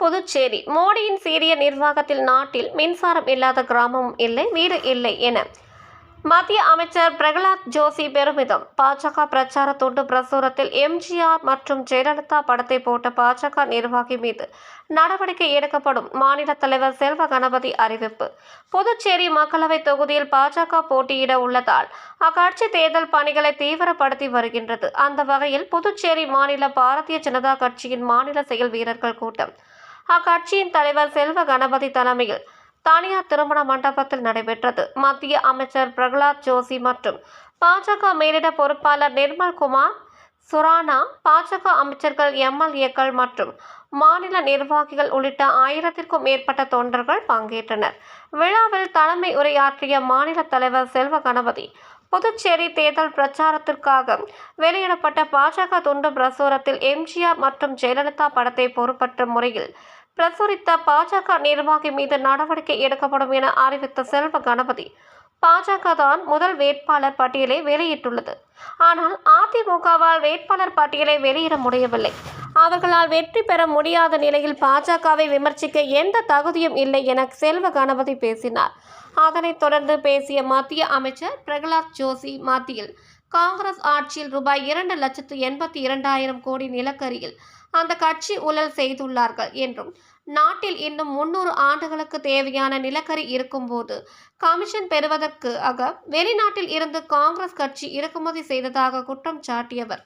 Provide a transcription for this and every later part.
புதுச்சேரி. மோடியின் சீரிய நிர்வாகத்தில் நாட்டில் மின்சாரம் இல்லாத கிராமமும் இல்லை வீடு இல்லை என மத்திய அமைச்சர் பிரகலாத் ஜோஷி பெருமிதம். பாஜக பிரச்சார துண்டு பிரசுரத்தில் எம்ஜிஆர் மற்றும் ஜெயலலிதா படத்தை போட்ட பாஜக நிர்வாகி மீது நடவடிக்கை எடுக்கப்படும் மாநில தலைவர் செல்வ கணபதி அறிவிப்பு. புதுச்சேரி மக்களவை தொகுதியில் பாஜக போட்டியிட உள்ளதால் அக்கட்சி தேர்தல் பணிகளை தீவிரப்படுத்தி வருகின்றது. அந்த வகையில் புதுச்சேரி மாநில பாரதிய ஜனதா கட்சியின் மாநில செயல் வீரர்கள் கூட்டம் அக்கட்சியின் தலைவர் செல்வ கணபதி தலைமையில் தனியார் திருமண மண்டபத்தில் நடைபெற்றது. மத்திய அமைச்சர் பிரகலாத் ஜோஷி மற்றும் பாஜக மேலிட பொறுப்பாளர் நிர்மல் குமார் சுரானா பாஜக அமைச்சர்கள் எம்எல்ஏக்கள் மற்றும் மாநில நிர்வாகிகள் உள்ளிட்ட ஆயிரத்திற்கும் மேற்பட்ட தொண்டர்கள் பங்கேற்றனர். விழாவில் தலைமை உரையாற்றிய மாநில தலைவர் செல்வ கணபதி புதுச்சேரி தேர்தல் பிரச்சாரத்திற்காக வெளியிடப்பட்ட பாஜக துண்டு பிரசுரத்தில் எம்ஜிஆர் மற்றும் ஜெயலலிதா படத்தை பொறுப்பற்ற முறையில் பிரசுரித்த பாஜக நிர்வாகி மீது நடவடிக்கை எடுக்கப்படும் என அறிவித்த செல்வ கணபதி பாஜக தான் முதல் வேட்பாளர் பட்டியலை வெளியிட்டுள்ளது. ஆனால் அதிமுகவால் வேட்பாளர் பட்டியலை வெளியிட முடியவில்லை. அவர்களால் வெற்றி பெற முடியாத நிலையில் பாஜகவை விமர்சிக்க எந்த தகுதியும் இல்லை என செல்வ கணபதி பேசினார். அதனைத் தொடர்ந்து பேசிய மத்திய அமைச்சர் பிரகலாத் ஜோஷி மத்தியில் காங்கிரஸ் ஆட்சியில் ரூபாய் இரண்டு லட்சத்து எண்பத்தி இரண்டாயிரம் கோடி நிலக்கரியில் அந்த கட்சி ஊழல் செய்துள்ளார்கள் என்றும் நாட்டில் இன்னும் முன்னூறு ஆண்டுகளுக்கு தேவையான நிலக்கரி இருக்கும்போது கமிஷன் பெறுவதற்கு ஆக வெளிநாட்டில் இருந்து காங்கிரஸ் கட்சி இறக்குமதி செய்ததாக குற்றம் சாட்டியவர்.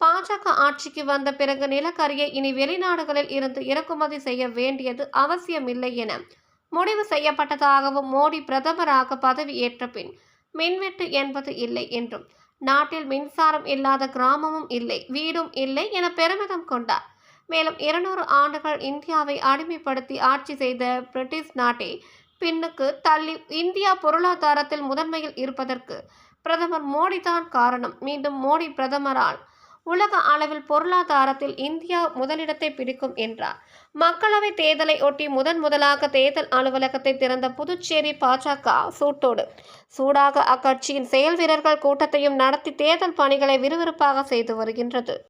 பாஜக ஆட்சிக்கு வந்த பிறகு நிலக்கரியை இனி வெளிநாடுகளில் இருந்து இறக்குமதி செய்ய வேண்டியது அவசியமில்லை என முடிவு செய்யப்பட்டதாகவும் மோடி பிரதமராக பதவி ஏற்ற பின் மின்வெட்டு என்பது இல்லை என்றும் நாட்டில் மின்சாரம் இல்லாத கிராமமும் இல்லை வீடும் இல்லை என பெருமிதம் கொண்டார். மேலும் இருநூறு ஆண்டுகள் இந்தியாவை அடிமைப்படுத்தி ஆட்சி செய்த பிரிட்டிஷ் நாட்டை பின்னுக்கு தள்ளி இந்தியா பொருளாதாரத்தில் முதன்மையில் இருப்பதற்கு பிரதமர் மோடி தான் காரணம். மீண்டும் மோடி பிரதமரால் உலக அளவில் பொருளாதாரத்தில் இந்தியா முதலிடத்தை பிடிக்கும் என்றார். மக்களவை தேர்தலை ஒட்டி முதன் முதலாக தேர்தல் அலுவலகத்தை திறந்த புதுச்சேரி பாஜக சூட்டோடு. சூடாக அக்கட்சியின் செயல் வீரர்கள் கூட்டத்தையும் நடத்தி தேர்தல் பணிகளை விறுவிறுப்பாக செய்து வருகின்றது.